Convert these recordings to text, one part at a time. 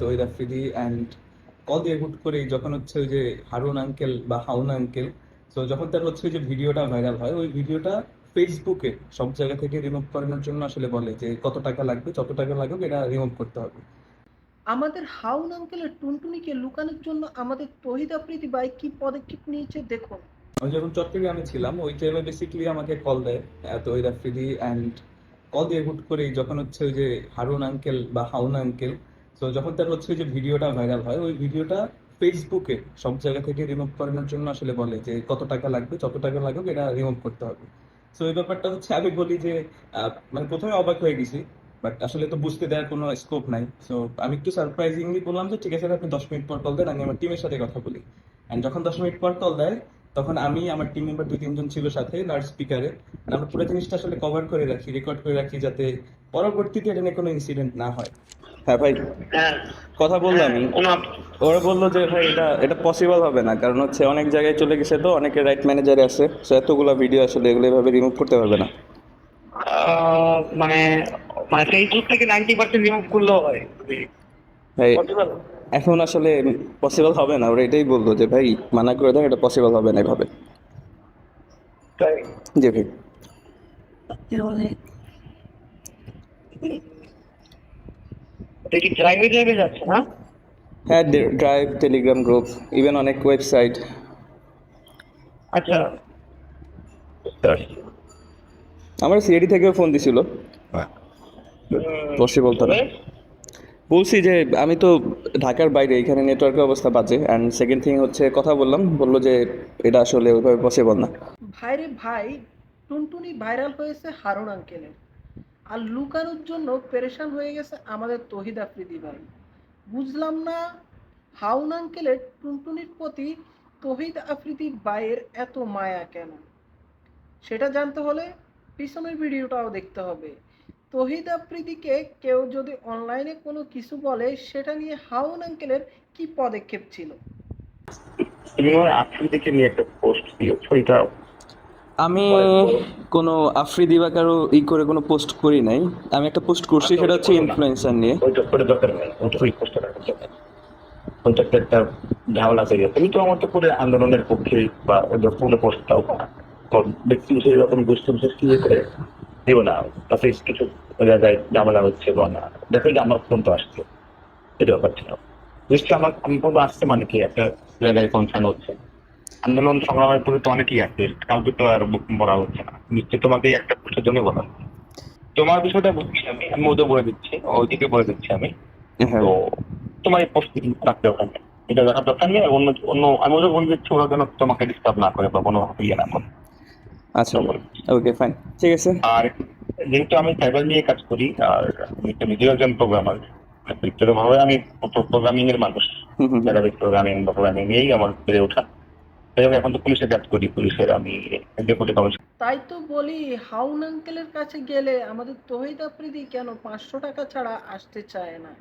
Tohid Afridi and call দিয়ে হুট করেই যখন হচ্ছে ওই যে হারুন আঙ্কেল বা হাউন আঙ্কেল তো যখন তার হচ্ছে যে ভিডিওটা ভাইরাল হয় ওই ভিডিওটা ফেসবুকে সব জায়গা থেকে রিমুভ করানোর জন্য আসলে বলে যে কত টাকা লাগবে যত টাকা লাগবে এটা রিমুভ করতে হবে। আমাদের হাউন আঙ্কেলের টুনটুনিকে লুকানোর জন্য আমাদের তহিদ আফ্রিদি ভাই কি পদক্ষেপ নিয়েছে দেখুন। আমি যখন চট্টগ্রামে ছিলাম ওই টাইমে বেসিক্যালি আমাকে কল দেয় তহিদ আফ্রিদি অ্যান্ড কল দিয়ে হুট করেই যখন হচ্ছে ওই যে হারুন আঙ্কেল বা হাউন আঙ্কেল তো যখন তার হচ্ছে যে ভিডিওটা ভাইরাল হয়, ওই ভিডিওটা ফেসবুকে সব জায়গা থেকে রিমুভ করানোর জন্য আসলে বলে যে কত টাকা লাগবে, যত টাকা লাগবে এটা রিমুভ করতে হবে। তো এই ব্যাপারটা হচ্ছে আমি বলি যে মানে প্রথমে অবাক হয়ে গেছি বাট আসলে তো বুঝতে দেওয়ার কোনো স্কোপ নাই। সো আমি একটু সারপ্রাইজিংলি বললাম যে, ঠিক আছে, আপনি দশ মিনিট পর কল দেন, আমি আমার টিমের সাথে কথা বলি। অ্যান্ড যখন দশ মিনিট পর কল দেয়, তখন আমি, আমার টিম মেম্বার দুই, তিনজন ছিল সাথে লাউড স্পিকারে আমরা পুরো জিনিসটা আসলে কভার করে রাখি রেকর্ড করে রাখি যাতে পরবর্তীতে এটা কোনো ইনসিডেন্ট না হয়। হ্যাঁ ভাই হ্যাঁ। কথা বললাম। আমি ওরা বলল যে ভাই এটা এটা পসিবল হবে না। কারণ হচ্ছে অনেক জায়গায় চলে গেছে তো অনেকে রাইট ম্যানেজারে আছে। সো এতগুলো ভিডিও আসলে এগুলো এভাবে রিমুভ করতে পারবে না। আহ, মানে মানে ফেসবুক থেকে নাইনটি পার্সেন্ট রিমুভ করলেও হয়। ভাই পসিবল এখন আসলে পসিবল হবে না। ওরা এটাই বলল যে ভাই মানা করে দেয় এটা পসিবল হবে না এভাবে। তাই? জি ভাই। কি ড্রাইভে ড্রাইভে যাচ্ছে না হ্যাঁ ড্রাইভ টেলিগ্রাম গ্রুপ ইভেন অনেক ওয়েবসাইট আচ্ছা। আমার সিআইডি থেকেও ফোন দিছিল। পসিবল তো না বলছি যে আমি তো ঢাকার বাইরে এখানে নেটওয়ার্কের অবস্থা বাজে। অ্যান্ড সেকেন্ড থিং হচ্ছে কথা বললাম বলল যে এটা আসলে ওইভাবে পসিবল না। ভাইরে ভাই টুনটুনি ভাইরাল হয়েছে হারুন আঙ্কেলের আর লুকানোর জন্য পেরেশান হয়ে গেছে আমাদের তহিদ আফ্রিদি ভাই। বুঝলাম না হাউন আঙ্কেলের টুনটুনির প্রতি তহিদ আফ্রিদি বাইয়ের এত মায়া কেন? সেটা জানতে হলে পিছনের ভিডিওটাও দেখতে হবে। তহিদ আফ্রিদিকে কেউ যদি অনলাইনে কোনো কিছু বলে, সেটা নিয়ে হাউন আঙ্কেলের কি পদক্ষেপ ছিল? আফ্রিদিকে নিয়ে একটা পোস্ট দিয়েছ এটা আমি কোনো আফ্রিদি বা কারও ই করে কোনো পোস্ট করি নাই। আমি একটা পোস্ট করছি, সেটা হচ্ছে ইনফ্লুয়েন্সার নিয়ে। আন্দোলনের পক্ষে বা করে না তাতে কিছু জায়গায় ঝামেলা হচ্ছে বা না যে আমার ফোন তো আসছে এটা আমার আসছে মানে কি একটা জায়গায় কনসার্ন হচ্ছে। আন্দোলন সংগ্রামের প্রতি তো অনেকেই আছে কাউকে তো আর বলা হচ্ছে না। নিশ্চয়ই তোমাকে একটা পোস্টের জন্য বলা তোমার বিষয়টা বলছি আমি আমি ওদের বলে দিচ্ছি ওইদিকে বলে দিচ্ছি আমি। হ্যাঁ। তো তোমার এই পোস্ট রাখতে হবে। এটা রাখার দরকার নেই অন্য অন্য আমি ওদের বলে দিচ্ছি ওরা যেন তোমাকে ডিস্টার্ব না করে বা কোনো ইয়ে না করে। আচ্ছা ওকে ফাইন ঠিক আছে। আর যেহেতু আমি সাইবার নিয়ে কাজ করি আর আমি একটা নিজেও একজন প্রোগ্রামার ব্যক্তিগতভাবে আমি প্রোগ্রামিং এর মানুষ যারা প্রোগ্রামিং বা প্রোগ্রামিং নিয়েই আমার বেড়ে ওঠা। এখন তো কাজ করি, পুলিশের আমি ডেপুটি কমিশন তাই তো বলি, হাউন আঙ্কেলের কাছে গেলে আমাদের তহিদ কেন পাঁচশো টাকা ছাড়া আসতে চায় না?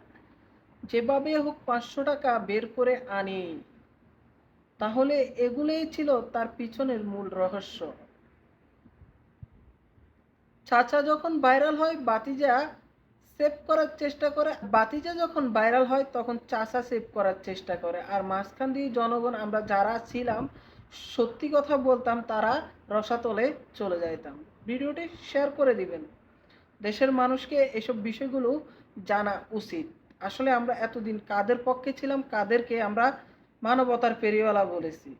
যেভাবে হোক পাঁচশো টাকা বের করে আনি। তাহলে এগুলোই ছিল তার পিছনের মূল রহস্য। চাচা যখন ভাইরাল হয়, বাতিজা সেভ করার চেষ্টা করে। বাতিজা যখন ভাইরাল হয়, তখন চাচা সেভ করার চেষ্টা করে। আর মাঝখান দিয়ে জনগণ, আমরা যারা ছিলাম, সত্যি কথা বলতাম, তারা রসাতলে চলে যাইতাম। ভিডিওটি শেয়ার করে দিবেন। দেশের মানুষকে এসব বিষয়গুলো জানা উচিত। আসলে আমরা এতদিন কাদের পক্ষে ছিলাম, কাদেরকে আমরা মানবতার পেরিওয়ালা বলেছি।